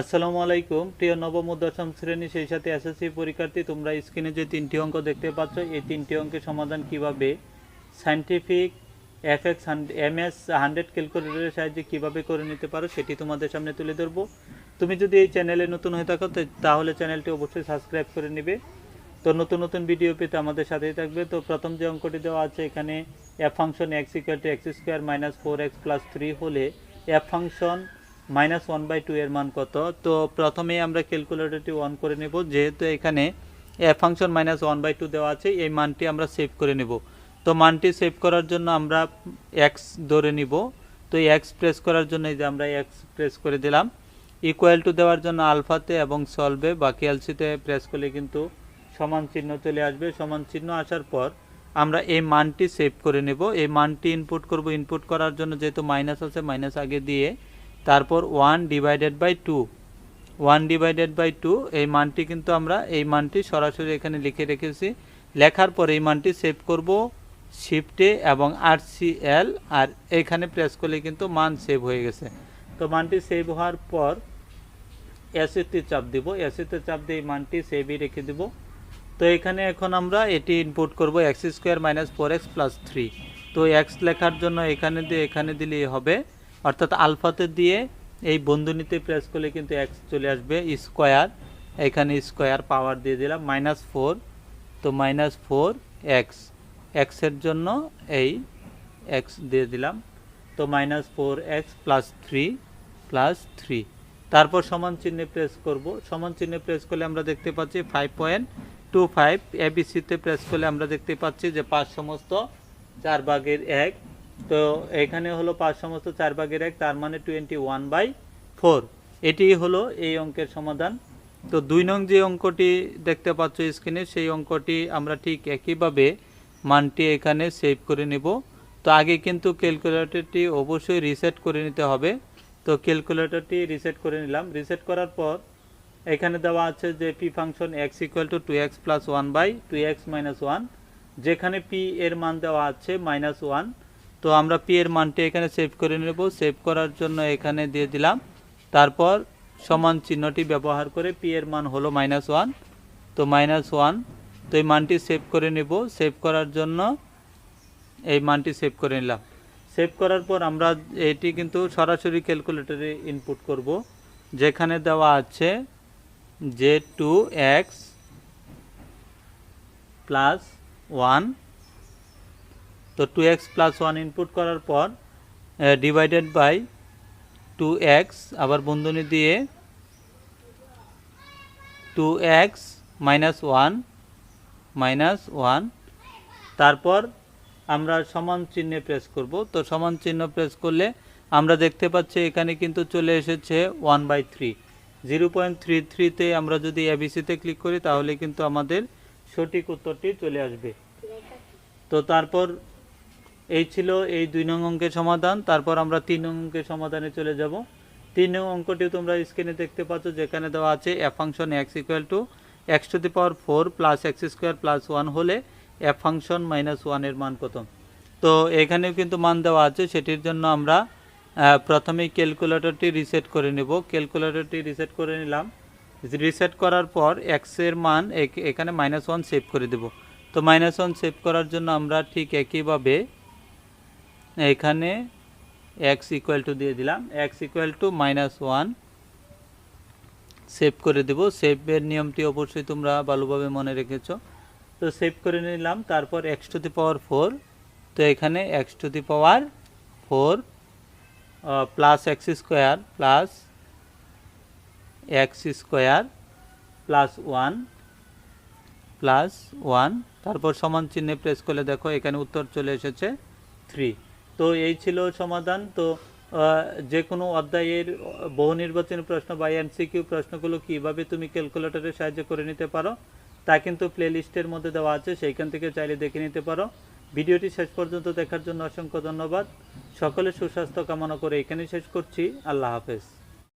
আসসালামু আলাইকুম। প্রিয় নবম দশম শ্রেণি সেই সাথে এসএসসি পরীক্ষার্থী, তোমরা স্ক্রিনে যে তিনটি অঙ্ক দেখতে পাচ্ছ, এই তিনটি অঙ্কের সমাধান কীভাবে scientific FX M S hundred ক্যালকুলেটরের সাহায্যে কীভাবে করে নিতে পারো, সেটি তোমাদের সামনে তুলে ধরবো। তুমি যদি এই চ্যানেলে নতুন হয়ে থাকো তাহলে চ্যানেলটি অবশ্যই সাবস্ক্রাইব করে নেবে। তো নতুন নতুন ভিডিও পেতে আমাদের সাথেই থাকবে। তো প্রথম যে অঙ্কটি দেওয়া আছে, এখানে F function X equal to X square minus four X plus three হলে F function minus one by two এর মান কত? তো প্রথমেই আমরা ক্যালকুলেটরটি অন করে নেব। যেহেতু এখানে F function minus one by two দেওয়া আছে, এই মানটি আমরা সেভ করে নেব। তো মানটি সেভ করার জন্য আমরা এক্স ধরে নিব। তো এক্স প্রেস করার জন্য এই যে আমরা এক্স প্রেস করে দিলাম। ইকুয়াল টু দেওয়ার জন্য আলফাতে এবং সলভে বা ক্যালসিতে প্রেস করলে কিন্তু সমান চিহ্ন চলে আসবে। সমান চিহ্ন আসার পর আমরা এই মানটি সেভ করে নেব। এই মানটি ইনপুট করব। ইনপুট করার জন্য যেহেতু মাইনাস আছে মাইনাস আগে দিয়ে তারপর one divided by two one divided by two এই মানটি কিন্তু আমরা এই মানটি সরাসরি এখানে লিখে রেখেছি। লেখার পর এই মানটি সেভ করব শিফটে এবং আর সি এল আর এখানে প্রেস করলে কিন্তু মান সেভ হয়ে গেছে। তো মানটি সেভ হওয়ার পর এসিতে চাপ দিব। এসিতে চাপ দিয়ে এই মানটি সেভই রেখে দিব। তো এখানে এখন আমরা এটি ইনপুট করব X square minus four X plus three তো এক্স লেখার জন্য এখানে দিয়ে, এখানে দিলেই হবে। অর্থাৎ আলফাতে দিয়ে এই বন্ধনীতে প্রেস করলে কিন্তু এক্স চলে আসবে স্কোয়ার এখানে স্কোয়ার পাওয়ার দিয়ে দিলাম মাইনাস ফোর তো মাইনাস ফোর এক্স এক্সের জন্য এই এক্স দিয়ে দিলাম। তো minus four X plus three plus three তারপর সমান চিহ্নে প্রেস করব। সমান চিহ্নে প্রেস করলে আমরা দেখতে পাচ্ছি ফাইভ পয়েন্ট টু ফাইভ এবিসিতে প্রেস করলে আমরা দেখতে পাচ্ছি যে পাঁচ সমস্ত চার ভাগের এক তো এখানে হলো পাঁচ সমস্ত চার ভাগের এক, তার মানে টোয়েন্টি ওয়ান বাই ফোর এটি হলো এই অঙ্কের সমাধান। তো দুই নং যে অঙ্কটি দেখতে পাচ্ছ স্ক্রিনে সেই অঙ্কটি আমরা ঠিক একইভাবে মানটি এখানে সেভ করে নেব। তো আগে কিন্তু ক্যালকুলেটরটি অবশ্যই রিসেট করে নিতে হবে। তো ক্যালকুলেটরটি রিসেট করে নিলাম। রিসেট করার পর এখানে দেওয়া আছে যে P function X equal to two X plus one by two X minus one যেখানে পি এর মান দেওয়া আছে মাইনাস ওয়ান তো আমরা পি এর মানটি এখানে সেভ করে নেব। সেভ করার জন্য এখানে দিয়ে দিলাম। তারপর সমান চিহ্নটি ব্যবহার করে পি এর মান হলো মাইনাস ওয়ান তো মাইনাস ওয়ান তো এই মানটি সেভ করে নেব। সেভ করার জন্য এই মানটি সেভ করে নিলাম। সেভ করার পর আমরা এটি কিন্তু সরাসরি ক্যালকুলেটরে ইনপুট করব। যেখানে দেওয়া আছে যে টু এক্স প্লাস ওয়ান তো two X plus one input করার পর ডিভাইডেড বাই টু এক্স আবার বন্ধনী দিয়ে two X minus one minus one তারপর আমরা সমান চিহ্নে প্রেস করব। তো সমান চিহ্ন প্রেস করলে আমরা দেখতে পাচ্ছি এখানে কিন্তু চলে এসেছে one by three zero point three থ্রিতে আমরা যদি এবিসিতে ক্লিক করি, তাহলে কিন্তু আমাদের সঠিক উত্তরটি চলে আসবে। তো তারপর এই ছিল এই দুই নং অঙ্কের সমাধান। তারপর আমরা তিন অঙ্কের সমাধানে চলে যাব। তিন নং অঙ্কটি তোমরা স্ক্রিনে দেখতে পাচ্ছ যেখানে দেওয়া আছে F function X equal to X to the power four plus X square plus one হলে এফ ফাংশন মাইনাস ওয়ানের মান কত। তো এখানেও কিন্তু মান দেওয়া আছে সেটির জন্য আমরা আহ, প্রথমেই ক্যালকুলেটরটি রিসেট করে নেব। ক্যালকুলেটরটি রিসেট করে নিলাম। রিসেট করার পর এক্সের মান এখ- এখানে মাইনাস ওয়ান সেভ করে দেব। তো মাইনাস ওয়ান সেভ করার জন্য আমরা ঠিক একইভাবে এখানে এক্স ইকুয়াল টু দিয়ে দিলাম X equal to minus one save করে দেব। সেভের নিয়মটি অবশ্যই তোমরা ভালোভাবে মনে রেখেছো। তো সেভ করে নিলাম, তারপর X to the power four তো এখানে X to the power four plus X square plus X square plus one plus one তারপর সমান চিহ্নে প্রেস করলে দেখো এখানে উত্তর চলে এসেছে থ্রি তো এই ছিল সমাধান। তো যে কোনো অধ্যায়ের বহু নির্বাচনী প্রশ্ন বা এমসিকিউ প্রশ্নগুলো কীভাবে তুমি ক্যালকুলেটরের সাহায্য করে নিতে পারো, তা কিন্তু প্লেলিস্টের মধ্যে দেওয়া আছে, সেইখান থেকে চাইলে দেখে নিতে পারো। ভিডিওটি শেষ পর্যন্ত দেখার জন্য অসংখ্য ধন্যবাদ। সকলের সুস্বাস্থ্য কামনা করে এখানেই শেষ করছি। আল্লাহ হাফেজ।